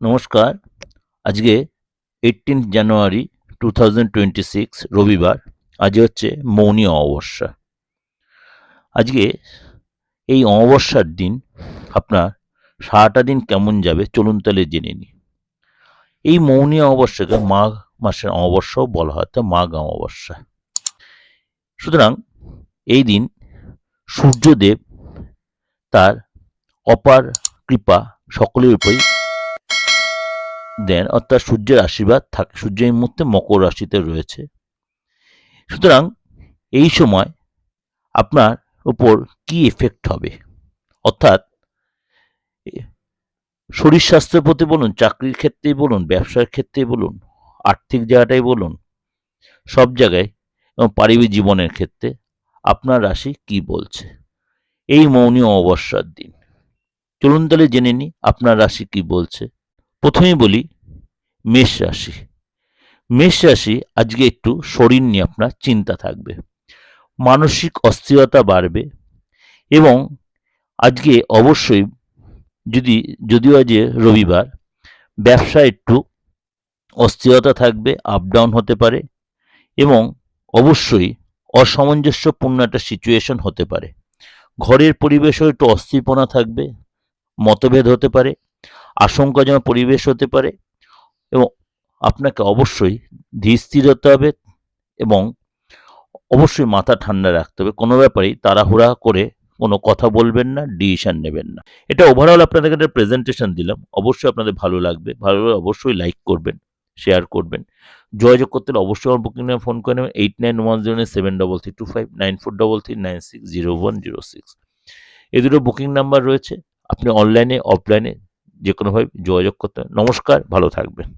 নমস্কার। আজকে এইটিন জানুয়ারি টু রবিবার। আজ হচ্ছে মৌনী অমাবস্যা। আজকে এই অমাবস্যার দিন আপনার সারাটা দিন কেমন যাবে চলুন তাহলে জেনে নিই। এই মৌনী অমাবস্যাকে মাঘ মাসের অমাবস্যাও বলা হয় তা মাঘ অমাবস্যা। সুতরাং এই দিন সূর্যদেব তার অপার কৃপা সকলের উপরই দেন, অর্থাৎ সূর্যের আশীর্বাদ থাকে সূর্য এই মুহূর্তে মকর রাশিতে রয়েছে। সুতরাং এই সময় আপনার উপর কি এফেক্ট হবে? অর্থাৎ শরীর স্বাস্থ্যের প্রতি বলুন, চাকরির ক্ষেত্রেই বলুন, ব্যবসার ক্ষেত্রেই বলুন, আর্থিক জায়গাটাই বলুন, সব জায়গায় এবং পারিবারিক জীবনের ক্ষেত্রে আপনার রাশি কি বলছে? এই মৌনী অমাবস্যার দিন। চলুন তাহলে জেনে নিই আপনার রাশি কি বলছে। প্রথমেই বলি মেষ রাশি। মেষ রাশি আজকে একটু শরীর নিয়ে আপনার চিন্তা থাকবে। মানসিক অস্থিরতা বাড়বে এবং আজকে অবশ্যই যদি, যদিও আজ রবিবার ব্যবসা একটু অস্থিরতা থাকবে আপ ডাউন হতে পারে এবং অবশ্যই অসামঞ্জস্যপূর্ণ একটা সিচুয়েশন হতে পারে। ঘরের পরিবেশও একটু অস্থিরপনা থাকবে, মতভেদ হতে পারে, আশঙ্কাজনক পরিবেশ হতে পারে এবং আপনাকে অবশ্যই ধীর হতে হবে এবং অবশ্যই মাথা ঠান্ডা রাখতে হবে। কোনো ব্যাপারেই তাড়াহুড়া করে কোনো কথা বলবেন না ডিসিশন নেবেন না। এটা ওভারঅল আপনাদের একটা প্রেজেন্টেশন দিলাম। অবশ্যই আপনাদের ভালো লাগবে। ভালো অবশ্যই লাইক করবেন শেয়ার করবেন। যোগাযোগ করতে হলে অবশ্যই আমার বুকিং নামে ফোন করে নেবেন। Eight nine one zero nine seven double three two five nine four double three nine six zero one zero six এই দুটো বুকিং নাম্বার রয়েছে। আপনি অনলাইনে অফলাইনে যে কোনোভাবে যোগাযোগ করতে নমস্কার ভালো থাকবেন।